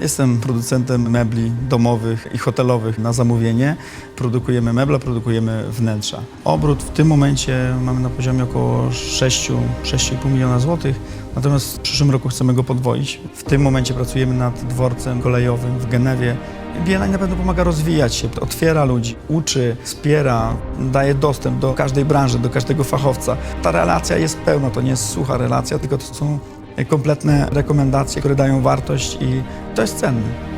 Jestem producentem mebli domowych i hotelowych na zamówienie. Produkujemy meble, produkujemy wnętrza. Obrót w tym momencie mamy na poziomie około 6, 6,5 miliona złotych, natomiast w przyszłym roku chcemy go podwoić. W tym momencie pracujemy nad dworcem kolejowym w Genewie. Biennale na pewno pomaga rozwijać się, otwiera ludzi, uczy, wspiera, daje dostęp do każdej branży, do każdego fachowca. Ta relacja jest pełna, to nie jest sucha relacja, tylko to są kompletne rekomendacje, które dają wartość i to jest cenne.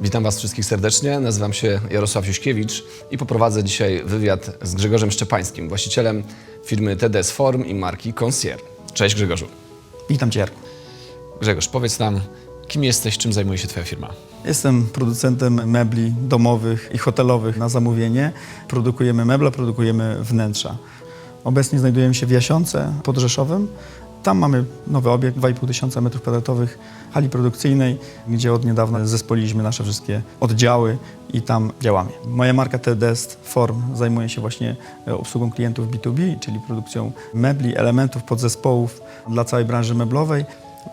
Witam Was wszystkich serdecznie. Nazywam się Jarosław Juśkiewicz i poprowadzę dzisiaj wywiad z Grzegorzem Szczepańskim, właścicielem firmy TDS Form i marki Concierge. Cześć Grzegorzu. Witam Cię, Jarku. Grzegorz, powiedz nam, kim jesteś, czym zajmuje się Twoja firma? Jestem producentem mebli domowych i hotelowych na zamówienie. Produkujemy meble, produkujemy wnętrza. Obecnie znajdujemy się w Jasiące pod Rzeszowem. Tam mamy nowy obiekt, 2,5 tysiąca metrów kwadratowych hali produkcyjnej, gdzie od niedawna zespoliliśmy nasze wszystkie oddziały i tam działamy. Moja marka TDS Form zajmuje się właśnie e, obsługą klientów B2B, czyli produkcją mebli, elementów, podzespołów dla całej branży meblowej.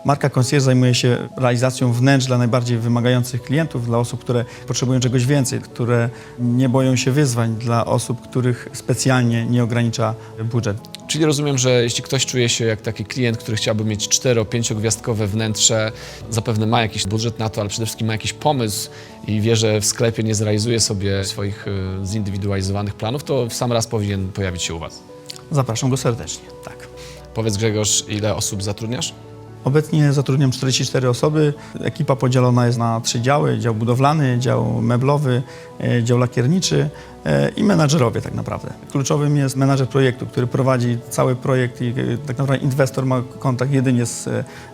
Marka Concierge zajmuje się realizacją wnętrz dla najbardziej wymagających klientów, dla osób, które potrzebują czegoś więcej, które nie boją się wyzwań, dla osób, których specjalnie nie ogranicza budżet. Czyli rozumiem, że jeśli ktoś czuje się jak taki klient, który chciałby mieć 4-5 gwiazdkowe wnętrze, zapewne ma jakiś budżet na to, ale przede wszystkim ma jakiś pomysł i wie, że w sklepie nie zrealizuje sobie swoich y, zindywidualizowanych planów, to w sam raz powinien pojawić się u Was. Zapraszam go serdecznie. Tak. Powiedz Grzegorz, ile osób zatrudniasz? Obecnie zatrudniam 44 osoby. Ekipa podzielona jest na trzy działy. Dział budowlany, dział meblowy, e, dział lakierniczy e, i menadżerowie tak naprawdę. Kluczowym jest menadżer projektu, który prowadzi cały projekt i e, tak naprawdę inwestor ma kontakt jedynie z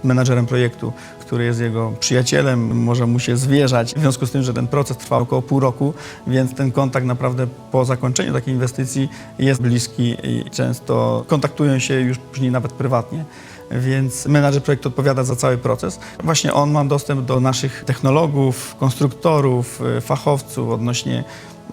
menadżerem projektu, który jest jego przyjacielem, może mu się zwierzać. W związku z tym, że ten proces trwa około pół roku, więc ten kontakt naprawdę po zakończeniu takiej inwestycji jest bliski i często kontaktują się już później nawet prywatnie więc menadżer projektu odpowiada za cały proces. Właśnie on ma dostęp do naszych technologów, konstruktorów, y, fachowców odnośnie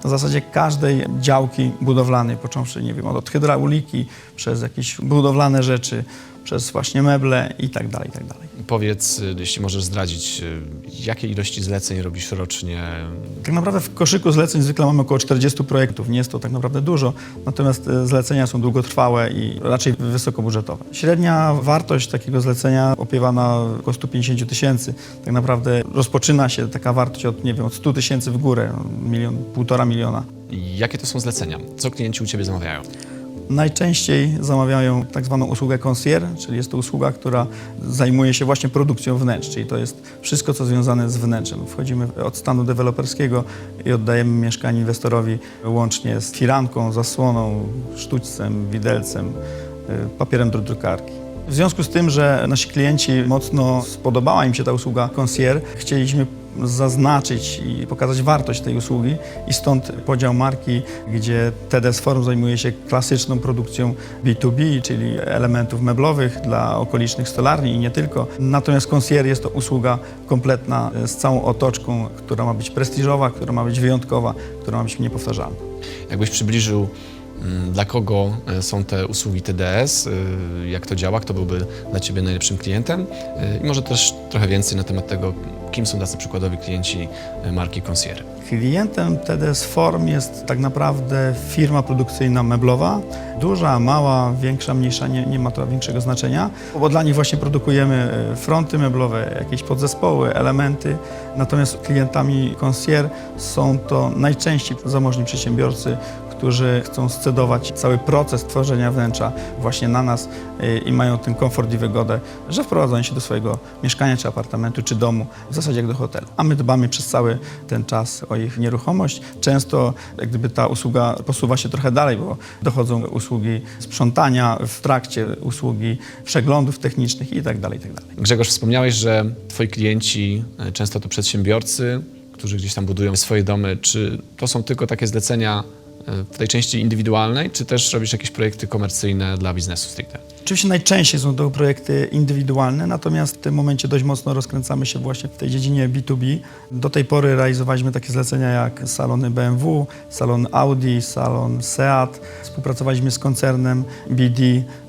w zasadzie każdej działki budowlanej, począwszy, nie wiem, od hydrauliki, przez jakieś budowlane rzeczy, przez właśnie meble i tak dalej, i tak dalej. Powiedz, y, jeśli możesz zdradzić, y, jakie ilości zleceń robisz rocznie? Tak naprawdę w koszyku zleceń zwykle mamy około 40 projektów. Nie jest to tak naprawdę dużo, natomiast e, zlecenia są długotrwałe i raczej wysokobudżetowe. Średnia wartość takiego zlecenia opiewa na około 150 tysięcy. Tak naprawdę rozpoczyna się taka wartość od, nie wiem, od 100 tysięcy w górę, milion, półtora miliona. Jakie to są zlecenia? Co klienci u Ciebie zamawiają? Najczęściej zamawiają tak zwaną usługę concierge, czyli jest to usługa, która zajmuje się właśnie produkcją wnętrz, czyli to jest wszystko, co związane z wnętrzem. Wchodzimy od stanu deweloperskiego i oddajemy mieszkanie inwestorowi łącznie z firanką, zasłoną, sztućcem, widelcem, y, papierem do drukarki. W związku z tym, że nasi klienci mocno spodobała im się ta usługa concierge, chcieliśmy zaznaczyć i pokazać wartość tej usługi i stąd podział marki, gdzie TDS Forum zajmuje się klasyczną produkcją B2B, czyli elementów meblowych dla okolicznych stolarni i nie tylko. Natomiast concierge jest to usługa kompletna e, z całą otoczką, która ma być prestiżowa, która ma być wyjątkowa, która ma być niepowtarzalna. Jakbyś przybliżył, dla kogo e, są te usługi TDS, y, jak to działa, kto byłby dla Ciebie najlepszym klientem y, i może też trochę więcej na temat tego, kim są tacy przykładowi klienci y, marki Concierge. Klientem TDS Form jest tak naprawdę firma produkcyjna meblowa. Duża, mała, większa, mniejsza, nie, nie ma to większego znaczenia, bo dla nich właśnie produkujemy fronty meblowe, jakieś podzespoły, elementy. Natomiast klientami concierge są to najczęściej zamożni przedsiębiorcy, którzy chcą scedować cały proces tworzenia wnętrza właśnie na nas y, i mają ten komfort i wygodę, że wprowadzają się do swojego mieszkania, czy apartamentu, czy domu, w zasadzie jak do hotelu. A my dbamy przez cały ten czas o ich nieruchomość. Często jak gdyby ta usługa posuwa się trochę dalej, bo dochodzą usługi sprzątania w trakcie, usługi przeglądów technicznych i tak dalej, i tak. Grzegorz, wspomniałeś, że Twoi klienci e, często to przedsiębiorcy, którzy gdzieś tam budują swoje domy. Czy to są tylko takie zlecenia w tej części indywidualnej, czy też robisz jakieś projekty komercyjne dla biznesu stricte? Oczywiście najczęściej są to projekty indywidualne, natomiast w tym momencie dość mocno rozkręcamy się właśnie w tej dziedzinie B2B. Do tej pory realizowaliśmy takie zlecenia jak salony BMW, salon Audi, salon Seat. Współpracowaliśmy z koncernem BD,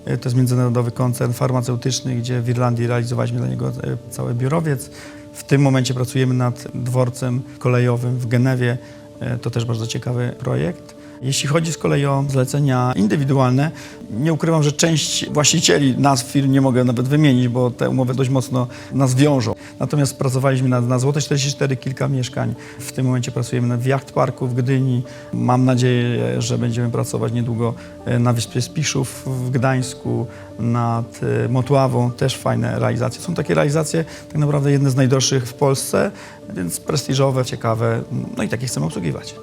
to jest międzynarodowy koncern farmaceutyczny, gdzie w Irlandii realizowaliśmy dla niego e, cały biurowiec. W tym momencie pracujemy nad dworcem kolejowym w Genewie. E, To też bardzo ciekawy projekt. Jeśli chodzi z kolei o zlecenia indywidualne, nie ukrywam, że część właścicieli nazw firm nie mogę nawet wymienić, bo te umowy dość mocno nas wiążą. Natomiast pracowaliśmy na, na Złote 44 kilka mieszkań. W tym momencie pracujemy nad Yacht Parku w Gdyni. Mam nadzieję, że będziemy pracować niedługo e, na Wyspie Spiszów w Gdańsku, nad e, Motławą. Też fajne realizacje. Są takie realizacje tak naprawdę jedne z najdroższych w Polsce, więc prestiżowe, ciekawe. No i takie chcemy obsługiwać.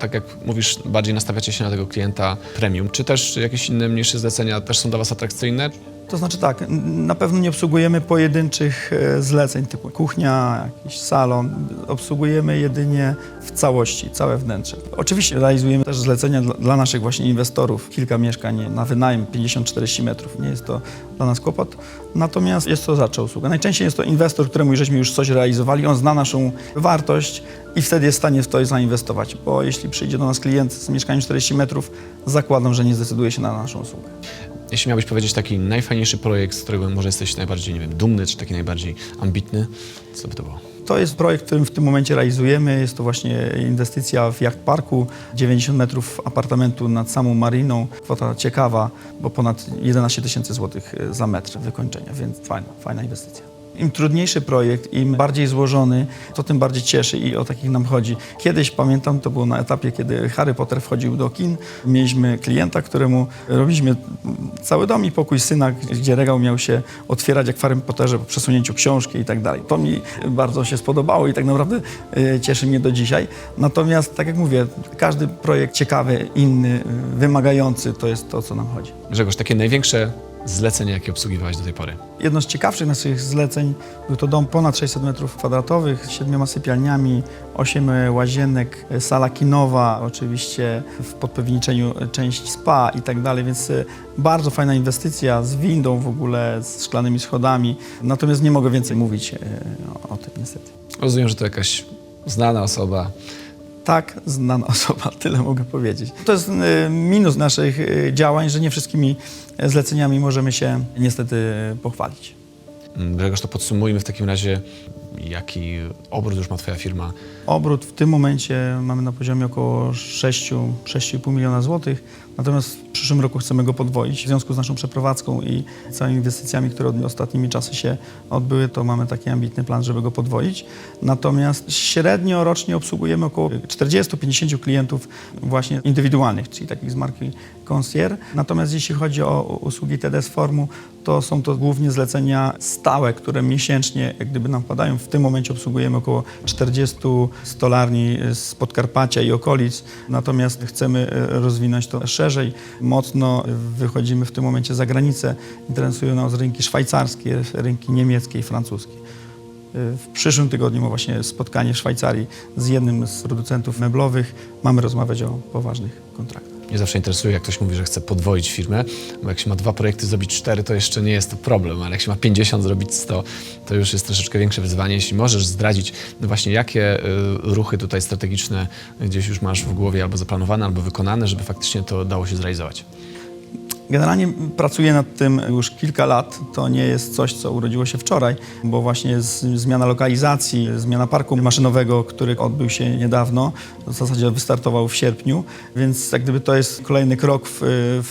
Tak jak mówisz, bardziej nastawiacie się na tego klienta premium. Czy też jakieś inne mniejsze zlecenia też są dla Was atrakcyjne? To znaczy tak, na pewno nie obsługujemy pojedynczych e, zleceń typu kuchnia, jakiś salon. Obsługujemy jedynie w całości, całe wnętrze. Oczywiście realizujemy też zlecenia dla, naszych właśnie inwestorów. Kilka mieszkań na wynajem 50-40 metrów. Nie jest to dla nas kłopot. Natomiast jest to zacza usługa. Najczęściej jest to inwestor, któremu żeśmy już coś realizowali. On zna naszą wartość i wtedy jest w stanie w to zainwestować. Bo jeśli przyjdzie do nas klient z mieszkaniem 40 metrów, zakładam, że nie zdecyduje się na naszą usługę. Jeśli miałbyś powiedzieć taki najfajniejszy projekt, z którego może jesteś najbardziej, nie wiem, dumny, czy taki najbardziej ambitny, co by to było? To jest projekt, który w tym momencie realizujemy. Jest to właśnie inwestycja w Yacht Parku, 90 metrów apartamentu nad samą mariną. Kwota ciekawa, bo ponad 11 tysięcy złotych e, za metr wykończenia, więc fajna, fajna inwestycja. Im trudniejszy projekt, im bardziej złożony, to tym bardziej cieszy i o takich nam chodzi. Kiedyś pamiętam, to było na etapie, kiedy Harry Potter wchodził do kin. Mieliśmy klienta, któremu robiliśmy cały dom i pokój syna, gdzie regał miał się otwierać jak w Harry Potterze po przesunięciu książki i tak dalej. To mi bardzo się spodobało i tak naprawdę e, cieszy mnie do dzisiaj. Natomiast, tak jak mówię, każdy projekt ciekawy, inny, wymagający, to jest to, co nam chodzi. Grzegorz, takie największe zlecenie, jakie obsługiwałeś do tej pory? Jedno z ciekawszych naszych zleceń był to dom ponad 600 metrów kwadratowych z siedmioma sypialniami, osiem łazienek, sala kinowa, oczywiście w podpewniczeniu część spa i tak dalej, więc e, bardzo fajna inwestycja z windą w ogóle, z szklanymi schodami. Natomiast nie mogę więcej mówić e, o, o tym niestety. Rozumiem, że to jakaś znana osoba. Tak, znana osoba, tyle mogę powiedzieć. To jest e, minus naszych działań, że nie wszystkimi zleceniami możemy się niestety pochwalić. Mm, Grzegorz, to podsumujmy w takim razie, jaki obrót już ma Twoja firma. Obrót w tym momencie mamy na poziomie około 6, 6,5 miliona złotych, natomiast w przyszłym roku chcemy go podwoić. W związku z naszą przeprowadzką i całymi inwestycjami, które od- ostatnimi czasy się odbyły, to mamy taki ambitny plan, żeby go podwoić. Natomiast średnio rocznie obsługujemy około 40-50 klientów właśnie indywidualnych, czyli takich z marki Concierge. Natomiast jeśli chodzi o usługi TDS Formu, to są to głównie zlecenia stałe, które miesięcznie jak gdyby nam wpadają. W tym momencie obsługujemy około 40 stolarni z Podkarpacia i okolic, natomiast chcemy e, rozwinąć to szerzej. Mocno wychodzimy w tym momencie za granicę. Interesują nas rynki szwajcarskie, rynki niemieckie i francuskie. E, W przyszłym tygodniu ma właśnie spotkanie w Szwajcarii z jednym z producentów meblowych. Mamy rozmawiać o poważnych kontraktach. Mnie zawsze interesuje, jak ktoś mówi, że chce podwoić firmę, bo jak się ma dwa projekty zrobić cztery, to jeszcze nie jest to problem, ale jak się ma 50 zrobić 100, to już jest troszeczkę większe wyzwanie. Jeśli możesz zdradzić, no właśnie jakie y, ruchy tutaj strategiczne gdzieś już masz w głowie albo zaplanowane, albo wykonane, żeby faktycznie to dało się zrealizować. Generalnie pracuję nad tym już kilka lat. To nie jest coś, co urodziło się wczoraj, bo właśnie zmiana lokalizacji, zmiana parku maszynowego, który odbył się niedawno, w zasadzie wystartował w sierpniu, więc jak gdyby to jest kolejny krok w,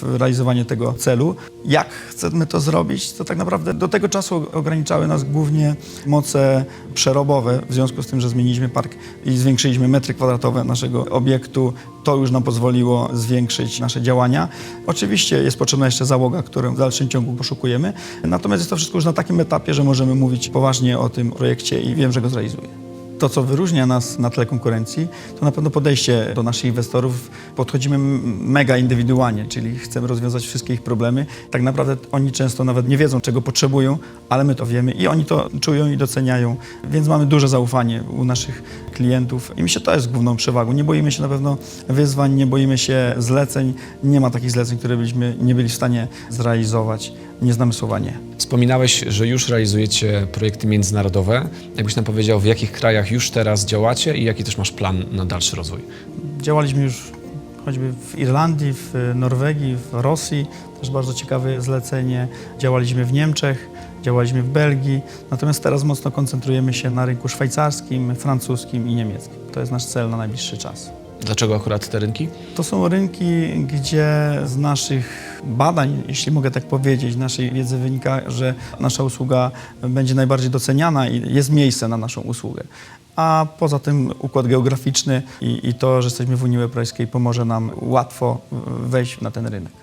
w realizowanie tego celu. Jak chcemy to zrobić, to tak naprawdę do tego czasu ograniczały nas głównie moce przerobowe, w związku z tym, że zmieniliśmy park i zwiększyliśmy metry kwadratowe naszego obiektu. To już nam pozwoliło zwiększyć nasze działania. Oczywiście jest potrzebna jeszcze załoga, którą w dalszym ciągu poszukujemy. Natomiast jest to wszystko już na takim etapie, że możemy mówić poważnie o tym projekcie i wiem, że go zrealizuję. To, co wyróżnia nas na tle konkurencji, to na pewno podejście do naszych inwestorów. Podchodzimy mega indywidualnie, czyli chcemy rozwiązać wszystkie ich problemy. Tak naprawdę oni często nawet nie wiedzą, czego potrzebują, ale my to wiemy i oni to czują i doceniają, więc mamy duże zaufanie u naszych klientów i myślę, że to jest główną przewagą. Nie boimy się na pewno wyzwań, nie boimy się zleceń. Nie ma takich zleceń, które byśmy nie byli w stanie zrealizować. Nie znamy słowa nie. Wspominałeś, że już realizujecie projekty międzynarodowe. Jakbyś nam powiedział, w jakich krajach już teraz działacie i jaki też masz plan na dalszy rozwój? Działaliśmy już choćby w Irlandii, w Norwegii, w Rosji, też bardzo ciekawe zlecenie. Działaliśmy w Niemczech, działaliśmy w Belgii, natomiast teraz mocno koncentrujemy się na rynku szwajcarskim, francuskim i niemieckim. To jest nasz cel na najbliższy czas. Dlaczego akurat te rynki? To są rynki, gdzie z naszych badań, jeśli mogę tak powiedzieć, naszej wiedzy wynika, że nasza usługa będzie najbardziej doceniana i jest miejsce na naszą usługę. A poza tym układ geograficzny i, i to, że jesteśmy w Unii Europejskiej pomoże nam łatwo wejść na ten rynek.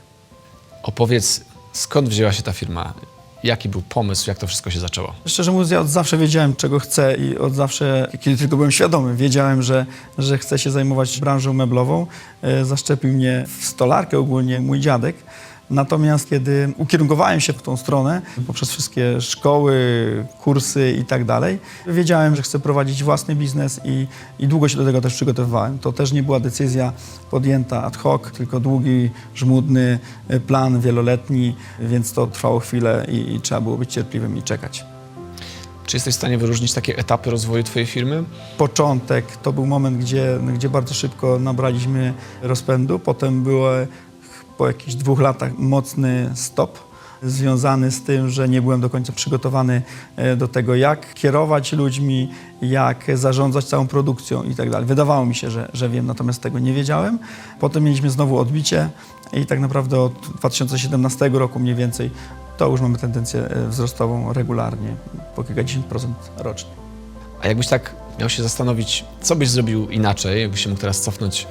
Opowiedz, skąd wzięła się ta firma? Jaki był pomysł, jak to wszystko się zaczęło? Szczerze mówiąc, ja od zawsze wiedziałem, czego chcę i od zawsze, kiedy tylko byłem świadomy, wiedziałem, że, że chcę się zajmować branżą meblową. E, Zaszczepił mnie w stolarkę ogólnie mój dziadek. Natomiast kiedy ukierunkowałem się w tą stronę, poprzez wszystkie szkoły, kursy i tak dalej, wiedziałem, że chcę prowadzić własny biznes i, i długo się do tego też przygotowywałem. To też nie była decyzja podjęta ad hoc, tylko długi, żmudny e, plan wieloletni, więc to trwało chwilę i, i trzeba było być cierpliwym i czekać. Czy jesteś w stanie wyróżnić takie etapy rozwoju Twojej firmy? Początek to był moment, gdzie, gdzie bardzo szybko nabraliśmy rozpędu, potem było po jakichś dwóch latach mocny stop związany z tym, że nie byłem do końca przygotowany e, do tego, jak kierować ludźmi, jak zarządzać całą produkcją i tak dalej. Wydawało mi się, że, że wiem, natomiast tego nie wiedziałem. Potem mieliśmy znowu odbicie i tak naprawdę od 2017 roku mniej więcej to już mamy tendencję e, wzrostową regularnie, po kilkadziesiąt procent rocznie. A jakbyś tak miał się zastanowić, co byś zrobił inaczej, jakbyś się mógł teraz cofnąć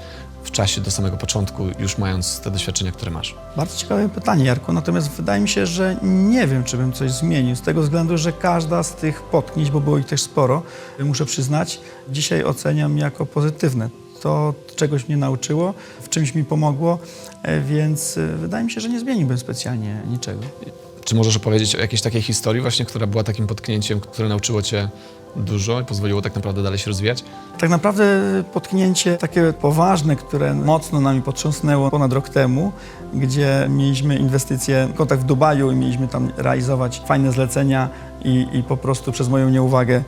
w czasie do samego początku, już mając te doświadczenia, które masz? Bardzo ciekawe pytanie, Jarku. Natomiast wydaje mi się, że nie wiem, czy bym coś zmienił, z tego względu, że każda z tych potknięć, bo było ich też sporo, muszę przyznać, dzisiaj oceniam jako pozytywne. To czegoś mnie nauczyło, w czymś mi pomogło, e, więc e, wydaje mi się, że nie zmieniłbym specjalnie niczego. Czy możesz opowiedzieć o jakiejś takiej historii właśnie, która była takim potknięciem, które nauczyło Cię dużo i pozwoliło tak naprawdę dalej się rozwijać? Tak naprawdę potknięcie takie poważne, które mocno nami potrząsnęło ponad rok temu, gdzie mieliśmy inwestycje, kontakt w Dubaju i mieliśmy tam realizować fajne zlecenia i, i po prostu przez moją nieuwagę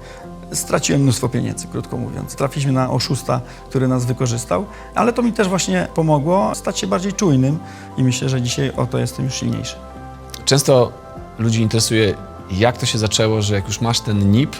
straciłem mnóstwo pieniędzy, krótko mówiąc. Trafiliśmy na oszusta, który nas wykorzystał, ale to mi też właśnie pomogło stać się bardziej czujnym i myślę, że dzisiaj o to jestem już silniejszy. Często ludzi interesuje, jak to się zaczęło, że jak już masz ten NIP,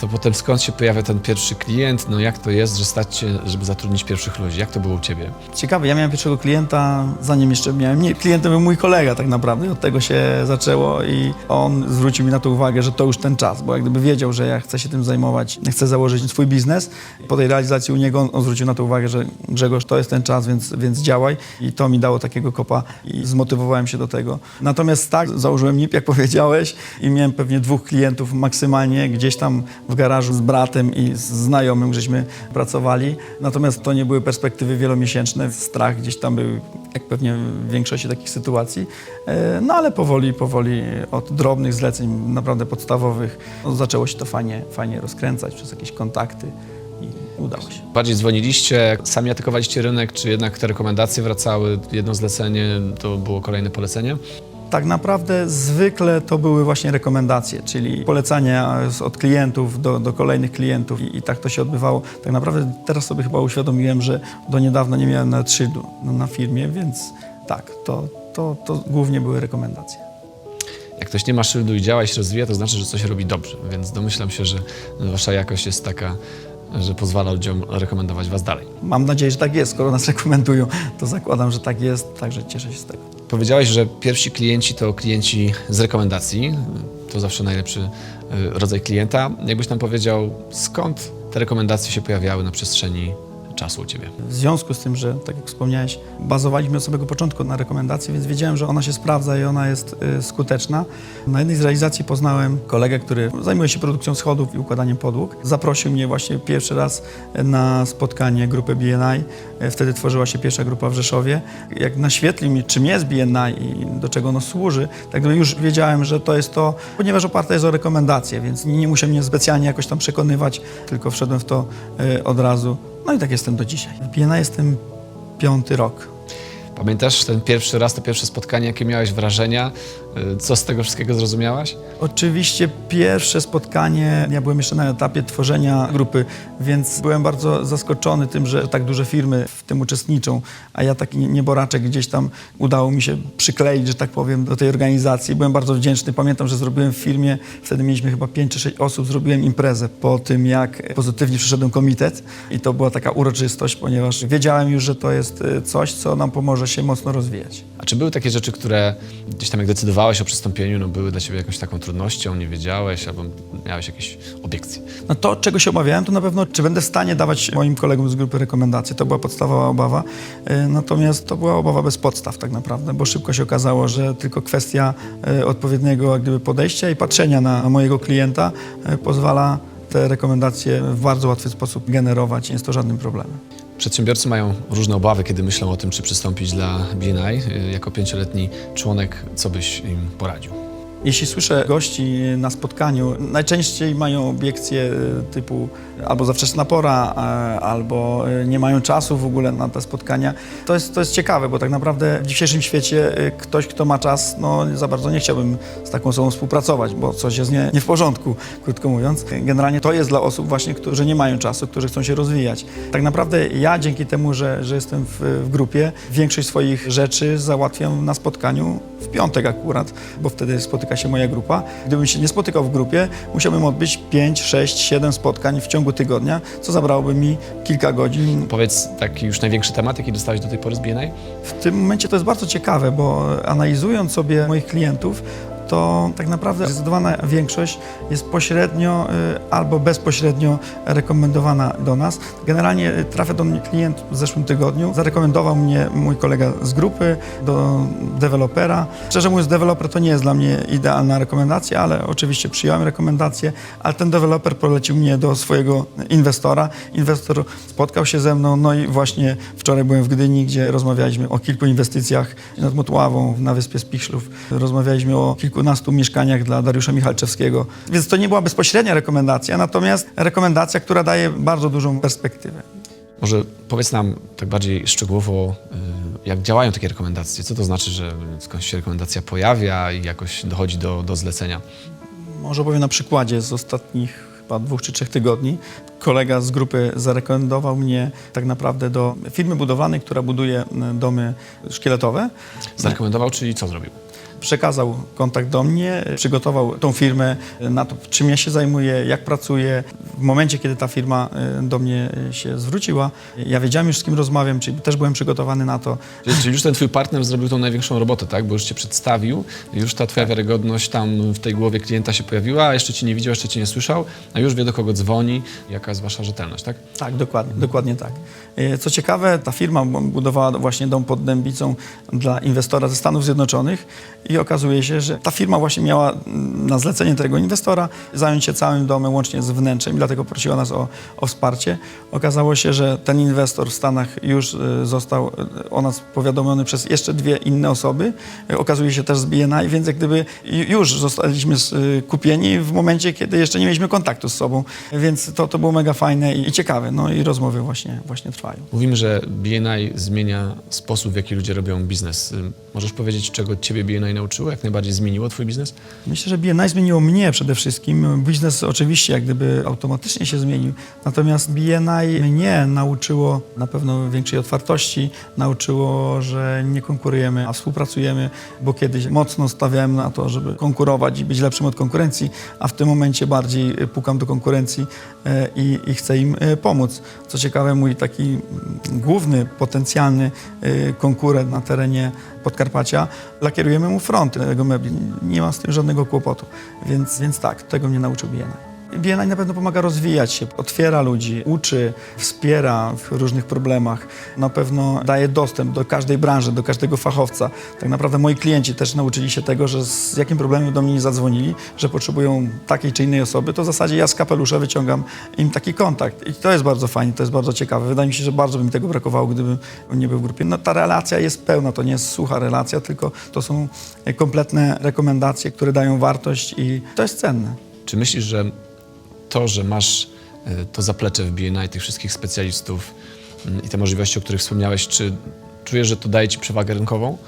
to potem skąd się pojawia ten pierwszy klient, no jak to jest, że stać się, żeby zatrudnić pierwszych ludzi? Jak to było u Ciebie? Ciekawe, ja miałem pierwszego klienta, zanim jeszcze miałem, nie, klientem był mój kolega tak naprawdę, od tego się zaczęło i on zwrócił mi na to uwagę, że to już ten czas, bo jak gdyby wiedział, że ja chcę się tym zajmować, chcę założyć swój biznes. Po tej realizacji u niego on, on zwrócił na to uwagę, że Grzegorz, to jest ten czas, więc, więc działaj i to mi dało takiego kopa i zmotywowałem się do tego. Natomiast tak, założyłem NIP, jak powiedziałeś i miałem pewnie dwóch klientów maksymalnie gdzieś tam w garażu z bratem i z znajomym, żeśmy pracowali. Natomiast to nie były perspektywy wielomiesięczne. Strach gdzieś tam był, jak pewnie w większości takich sytuacji. E, No ale powoli, powoli od drobnych zleceń, naprawdę podstawowych, no, zaczęło się to fajnie, fajnie rozkręcać przez jakieś kontakty udało się. Bardziej dzwoniliście, sami atykowaliście rynek, czy jednak te rekomendacje wracały, jedno zlecenie to było kolejne polecenie? Tak naprawdę zwykle to były właśnie rekomendacje, czyli polecania od klientów do, do kolejnych klientów i, i tak to się odbywało. Tak naprawdę teraz sobie chyba uświadomiłem, że do niedawna nie miałem nawet szyldu na, na firmie, więc tak, to, to, to głównie były rekomendacje. Jak ktoś nie ma szyldu i działa i się rozwija, to znaczy, że coś robi dobrze, więc domyślam się, że wasza jakość jest taka, że pozwala ludziom rekomendować was dalej. Mam nadzieję, że tak jest. Skoro nas rekomendują, to zakładam, że tak jest, także cieszę się z tego. Powiedziałeś, że pierwsi klienci to klienci z rekomendacji. To zawsze najlepszy y, rodzaj klienta. Jakbyś nam powiedział, skąd te rekomendacje się pojawiały na przestrzeni czasu u Ciebie? W związku z tym, że tak jak wspomniałeś, bazowaliśmy od samego początku na rekomendacji, więc wiedziałem, że ona się sprawdza i ona jest y, skuteczna. Na jednej z realizacji poznałem kolegę, który zajmuje się produkcją schodów i układaniem podłóg. Zaprosił mnie właśnie pierwszy raz na spotkanie grupy BNI. Y, Wtedy tworzyła się pierwsza grupa w Rzeszowie. Jak naświetlił mi, czym jest BNI i do czego ono służy, tak już wiedziałem, że to jest to, ponieważ oparte jest o rekomendacje, więc nie musiał mnie specjalnie jakoś tam przekonywać, tylko wszedłem w to y, od razu. No i tak jestem do dzisiaj. W BNI jestem piąty rok. Pamiętasz ten pierwszy raz, to pierwsze spotkanie, jakie miałeś wrażenia? Y, Co z tego wszystkiego zrozumiałaś? Oczywiście pierwsze spotkanie, ja byłem jeszcze na etapie tworzenia grupy, więc byłem bardzo zaskoczony tym, że tak duże firmy w tym uczestniczą, a ja taki nieboraczek gdzieś tam udało mi się przykleić, że tak powiem, do tej organizacji. Byłem bardzo wdzięczny. Pamiętam, że zrobiłem w firmie, wtedy mieliśmy chyba 5 czy 6 osób, zrobiłem imprezę po tym, jak pozytywnie przyszedłem komitet i to była taka uroczystość, ponieważ wiedziałem już, że to jest y, coś, co nam pomoże się mocno rozwijać. Czy były takie rzeczy, które gdzieś tam jak decydowałeś o przystąpieniu, no były dla ciebie jakąś taką trudnością, nie wiedziałeś albo miałeś jakieś obiekcje? No to, czego się obawiałem, to na pewno, czy będę w stanie dawać moim kolegom z grupy rekomendacje. To była podstawowa obawa. E, Natomiast to była obawa bez podstaw tak naprawdę, bo szybko się okazało, że tylko kwestia e, odpowiedniego gdyby podejścia i patrzenia na mojego klienta e, pozwala te rekomendacje w bardzo łatwy sposób generować. Nie jest to żadnym problemem. Przedsiębiorcy mają różne obawy, kiedy myślą o tym, czy przystąpić dla BNI. Y, Jako pięcioletni członek, co byś im poradził? Jeśli słyszę gości na spotkaniu, najczęściej mają obiekcje e, typu albo za wczesna pora, albo e, nie mają czasu w ogóle na te spotkania. To jest, to jest ciekawe, bo tak naprawdę w dzisiejszym świecie e, ktoś, kto ma czas, no za bardzo nie chciałbym z taką osobą współpracować, bo coś jest nie, nie w porządku, krótko mówiąc. Generalnie to jest dla osób właśnie, którzy nie mają czasu, którzy chcą się rozwijać. Tak naprawdę ja dzięki temu, że, że jestem w, w grupie, większość swoich rzeczy załatwiam na spotkaniu w piątek akurat, bo wtedy spotyka się moja grupa. Gdybym się nie spotykał w grupie, musiałbym odbyć 5, 6, 7 spotkań w ciągu tygodnia, co zabrałoby mi kilka godzin. Powiedz taki już największy temat, jaki dostałeś do tej pory z BNI? W tym momencie to jest bardzo ciekawe, bo analizując sobie moich klientów, to tak naprawdę zdecydowana większość jest pośrednio y, albo bezpośrednio rekomendowana do nas. Generalnie y, trafia do mnie klient w zeszłym tygodniu. Zarekomendował mnie mój kolega z grupy do dewelopera. Szczerze mówiąc, deweloper to nie jest dla mnie idealna rekomendacja, ale oczywiście przyjąłem rekomendację, ale ten deweloper polecił mnie do swojego inwestora. Inwestor spotkał się ze mną, no i właśnie wczoraj byłem w Gdyni, gdzie rozmawialiśmy o kilku inwestycjach nad Motławą na wyspie Spichrzlów. Rozmawialiśmy o kilkunastu mieszkaniach dla Dariusza Michalczewskiego. Więc to nie była bezpośrednia rekomendacja, natomiast rekomendacja, która daje bardzo dużą perspektywę. Może powiedz nam tak bardziej szczegółowo, y, jak działają takie rekomendacje. Co to znaczy, że skądś się rekomendacja pojawia i jakoś dochodzi do, do zlecenia? Może powiem na przykładzie z ostatnich chyba dwóch czy trzech tygodni. Kolega z grupy zarekomendował mnie tak naprawdę do firmy budowlanej, która buduje domy szkieletowe. Zarekomendował, czyli co zrobił? Przekazał kontakt do mnie, przygotował tą firmę na to, czym ja się zajmuję, jak pracuję. W momencie, kiedy ta firma y, do mnie się zwróciła, ja wiedziałem już z kim rozmawiam, czyli też byłem przygotowany na to. Czyli, czyli już ten twój partner zrobił tą największą robotę, tak? Bo już cię przedstawił, już ta twoja wiarygodność tam w tej głowie klienta się pojawiła, a jeszcze cię nie widział, jeszcze cię nie słyszał, a już wie do kogo dzwoni, jaka jest wasza rzetelność, tak? Tak, dokładnie, dokładnie tak. E, Co ciekawe, ta firma budowała właśnie dom pod Dębicą dla inwestora ze Stanów Zjednoczonych i okazuje się, że ta firma właśnie miała na zlecenie tego inwestora zająć się całym domem, łącznie z wnętrzem dlatego prosiła nas o, o wsparcie. Okazało się, że ten inwestor w Stanach już e, został e, o nas powiadomiony przez jeszcze dwie inne osoby, okazuje się też z BNI, więc jak gdyby ju- już zostaliśmy kupieni w momencie, kiedy jeszcze nie mieliśmy kontaktu z sobą, więc to, to było mega fajne i, ciekawe, no i rozmowy właśnie, właśnie trwają. Mówimy, że BNI zmienia sposób, w jaki ludzie robią biznes. Możesz powiedzieć, czego ciebie BNI nauczyło? Jak najbardziej zmieniło twój biznes? Myślę, że BNI zmieniło mnie przede wszystkim. Biznes oczywiście jak gdyby automatycznie się zmienił, natomiast BNI mnie nauczyło na pewno większej otwartości, nauczyło, że nie konkurujemy, a współpracujemy, bo kiedyś mocno stawiałem na to, żeby konkurować i być lepszym od konkurencji, a w tym momencie bardziej pukam do konkurencji e, i, i chcę im e, pomóc. Co ciekawe, mój taki główny, potencjalny e, konkurent na terenie Podkarpacia, lakierujemy mu fronty tego. Nie ma z tym żadnego kłopotu. Więc, więc tak, tego mnie nauczył BNI. BNI na pewno pomaga rozwijać się, otwiera ludzi, uczy, wspiera w różnych problemach. Na pewno daje dostęp do każdej branży, do każdego fachowca. Tak naprawdę moi klienci też nauczyli się tego, że z jakim problemem do mnie nie zadzwonili, że potrzebują takiej czy innej osoby, to w zasadzie ja z kapelusza wyciągam im taki kontakt. I to jest bardzo fajnie, to jest bardzo ciekawe. Wydaje mi się, że bardzo by mi tego brakowało, gdybym nie był w grupie. No, ta relacja jest pełna, to nie jest sucha relacja, tylko to są kompletne rekomendacje, które dają wartość i to jest cenne. Czy myślisz, że to, że masz y, to zaplecze w BNI, tych wszystkich specjalistów y, i te możliwości, o których wspomniałeś, czy czujesz, że to daje ci przewagę rynkową?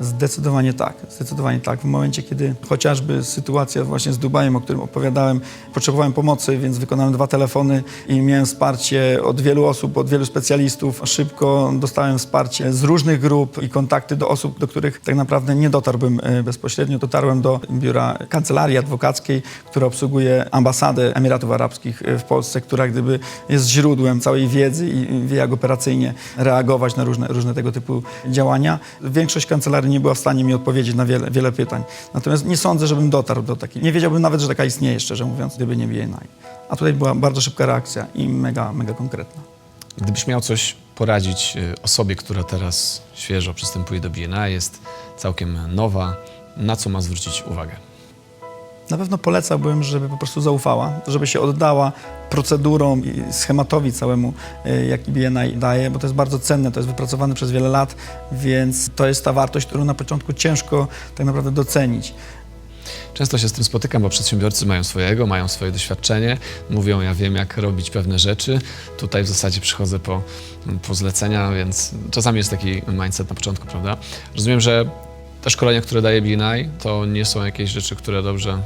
Zdecydowanie tak, zdecydowanie tak. W momencie, kiedy chociażby sytuacja właśnie z Dubajem, o którym opowiadałem, potrzebowałem pomocy, więc wykonałem dwa telefony i miałem wsparcie od wielu osób, od wielu specjalistów. Szybko dostałem wsparcie z różnych grup i kontakty do osób, do których tak naprawdę nie dotarłbym e, bezpośrednio. Dotarłem do biura kancelarii adwokackiej, która obsługuje ambasadę Emiratów Arabskich e, w Polsce, która gdyby jest źródłem całej wiedzy i wie jak operacyjnie reagować na różne, różne tego typu działania. Większość kancelarii nie była w stanie mi odpowiedzieć na wiele, wiele pytań. Natomiast nie sądzę, żebym dotarł do takiej. Nie wiedziałbym nawet, że taka istnieje, szczerze mówiąc, gdyby nie BNI. A tutaj była bardzo szybka reakcja i mega, mega konkretna. Gdybyś miał coś poradzić y, osobie, która teraz świeżo przystępuje do BNI, jest całkiem nowa, na co ma zwrócić uwagę? Na pewno polecałbym, żeby po prostu zaufała, żeby się oddała procedurom i schematowi całemu, y, jaki BNI daje, bo to jest bardzo cenne, to jest wypracowane przez wiele lat, więc to jest ta wartość, którą na początku ciężko tak naprawdę docenić. Często się z tym spotykam, bo przedsiębiorcy mają swojego, mają swoje doświadczenie, mówią, ja wiem, jak robić pewne rzeczy. Tutaj w zasadzie przychodzę po, po zlecenia, więc czasami jest taki mindset na początku, prawda? Rozumiem, że te szkolenia, które daje BNI, to nie są jakieś rzeczy, które dobrze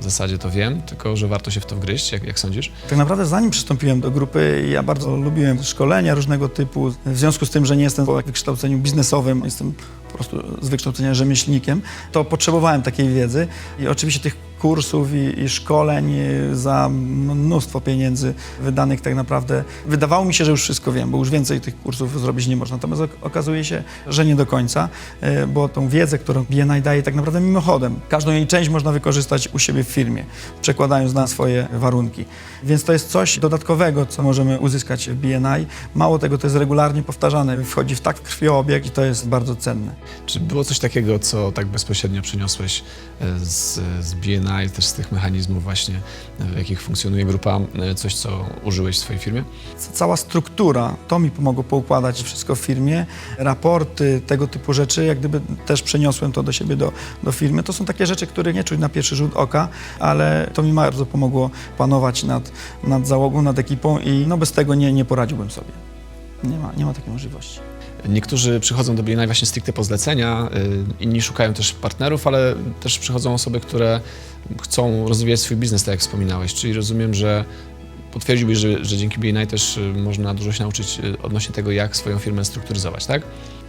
w zasadzie to wiem, tylko że warto się w to wgryźć, jak, jak sądzisz? Tak naprawdę zanim przystąpiłem do grupy, ja bardzo lubiłem szkolenia różnego typu. W związku z tym, że nie jestem po wykształceniu biznesowym, jestem po prostu z wykształcenia rzemieślnikiem, to potrzebowałem takiej wiedzy i oczywiście tych kursów i, i szkoleń za mnóstwo pieniędzy wydanych tak naprawdę. Wydawało mi się, że już wszystko wiem, bo już więcej tych kursów zrobić nie można. Natomiast ok- okazuje się, że nie do końca, y, bo tą wiedzę, którą BNI daje tak naprawdę mimochodem, każdą jej część można wykorzystać u siebie w firmie, przekładając na swoje warunki. Więc to jest coś dodatkowego, co możemy uzyskać w BNI. Mało tego, to jest regularnie powtarzane, wchodzi w tak w krwiobieg i to jest bardzo cenne. Czy było coś takiego, co tak bezpośrednio przyniosłeś e, z, z BNI, też z tych mechanizmów właśnie, e, w jakich funkcjonuje grupa, e, coś, co użyłeś w swojej firmie? Cała struktura, to mi pomogło poukładać wszystko w firmie. Raporty, tego typu rzeczy, jak gdyby też przeniosłem to do siebie, do, do firmy. To są takie rzeczy, które nie czuć na pierwszy rzut oka, ale to mi bardzo pomogło panować nad, nad załogą, nad ekipą i no bez tego nie, nie poradziłbym sobie. Nie ma, nie ma takiej możliwości. Niektórzy przychodzą do BNI właśnie stricte po zlecenia, y, inni szukają też partnerów, ale też przychodzą osoby, które chcą rozwijać swój biznes, tak jak wspominałeś. Czyli rozumiem, że potwierdziłbyś, że, że dzięki BNI też y, można dużo się nauczyć y, odnośnie tego, jak swoją firmę strukturyzować, tak?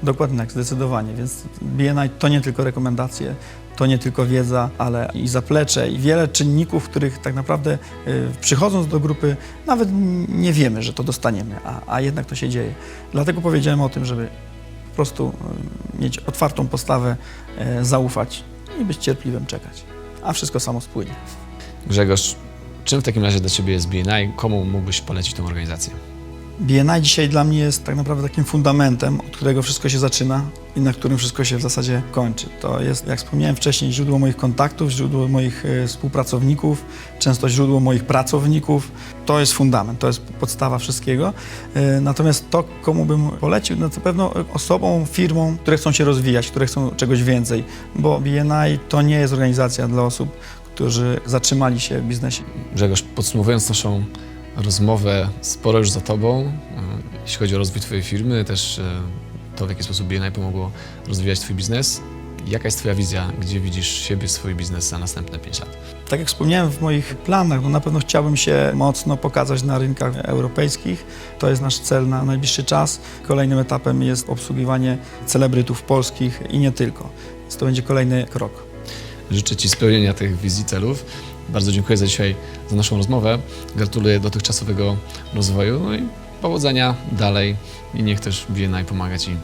Dokładnie tak, zdecydowanie. Więc BNI to nie tylko rekomendacje, to nie tylko wiedza, ale i zaplecze i wiele czynników, których tak naprawdę y, przychodząc do grupy nawet nie wiemy, że to dostaniemy, a, a jednak to się dzieje. Dlatego powiedziałem o tym, żeby po prostu y, mieć otwartą postawę, y, zaufać i być cierpliwym, czekać. A wszystko samo spłynie. Grzegorz, czym w takim razie dla Ciebie jest BNI? Komu mógłbyś polecić tę organizację? BNI dzisiaj dla mnie jest tak naprawdę takim fundamentem, od którego wszystko się zaczyna i na którym wszystko się w zasadzie kończy. To jest, jak wspomniałem wcześniej, źródło moich kontaktów, źródło moich e, współpracowników, często źródło moich pracowników. To jest fundament, to jest podstawa wszystkiego. E, Natomiast to, komu bym polecił, no pewno osobom, firmom, które chcą się rozwijać, które chcą czegoś więcej, bo BNI to nie jest organizacja dla osób, którzy zatrzymali się w biznesie. Grzegorz, podsumowując naszą rozmowę, sporo już za Tobą, e, jeśli chodzi o rozwój Twojej firmy, też e, to, w jaki sposób BNI pomogło rozwijać Twój biznes. Jaka jest Twoja wizja, gdzie widzisz siebie, swój biznes za następne 5 lat? Tak jak wspomniałem w moich planach, no na pewno chciałbym się mocno pokazać na rynkach europejskich. To jest nasz cel na najbliższy czas. Kolejnym etapem jest obsługiwanie celebrytów polskich i nie tylko. Więc to będzie kolejny krok. Życzę Ci spełnienia tych wizji, celów. Bardzo dziękuję za dzisiaj, za naszą rozmowę. Gratuluję dotychczasowego rozwoju no i powodzenia dalej. I niech też BNI pomaga Ci y,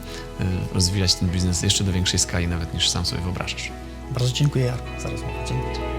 rozwijać ten biznes jeszcze do większej skali nawet niż sam sobie wyobrażasz. Bardzo dziękuję Jarku za rozmowę. Dziękuję.